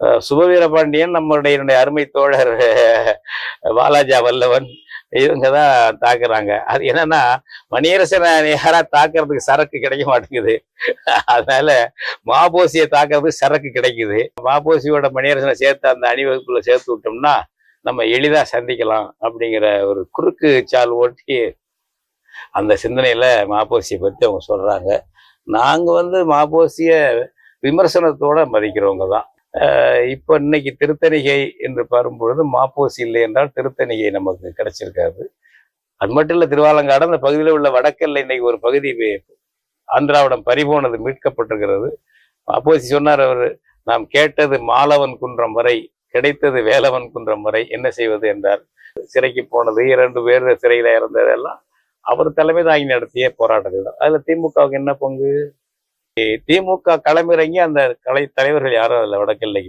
சுபவீரபாண்டியன் சுபவீர பாண்டியன் நம்மளுடைய என்னுடைய அருமை தோழர் பாலாஜா வாலாஜா வல்லவன். இவங்க தான் தாக்குறாங்க. அது என்னன்னா மணியரசனை நேரா தாக்குறதுக்கு சரக்கு கிடைக்க மாட்டேங்குது. அதனால மாபோசியை தாக்குறதுக்கு சரக்கு கிடைக்குது. மாபோசியோட மணியரசனை சேர்த்து அந்த அணிவகுப்புல சேர்த்து விட்டோம்னா நம்ம எளிதா சந்திக்கலாம் அப்படிங்கிற ஒரு குறுக்கு சால் ஓட்டி அந்த சிந்தனையில மாபோசியை பத்தி அவங்க சொல்றாங்க. நாங்க வந்து மாபோசிய விமர்சனத்தோட மதிக்கிறவங்க தான். இப்போ இன்னைக்கு திருத்தணிகை என்று வரும்பொழுது மாப்போசி இல்லை என்றால் திருத்தணிகை நமக்கு கிடைச்சிருக்காது. அது மட்டும் இல்ல திருவாலங்காடு அந்த பகுதியில் உள்ள வடக்கல்ல இன்னைக்கு ஒரு பகுதி ஆந்திராவிடம் பறிபோனது மீட்கப்பட்டிருக்கிறது. மாப்போசி சொன்னார் அவர் நாம் கேட்டது மாலவன் குன்றம் வரை கிடைத்தது வேலவன் குன்றம் வரை என்ன செய்வது என்றார். சிறைக்கு போனது இரண்டு பேர் சிறையில் இறந்ததெல்லாம் அவர் தலைமை தாங்கி நடத்திய போராட்டங்கள் தான். அதுல திமுகவுக்கு என்ன பங்கு? திமுக களமிறங்கி அந்த கலை தலைவர்கள் யாரும் அதில் வடக்கெல்லைக்கு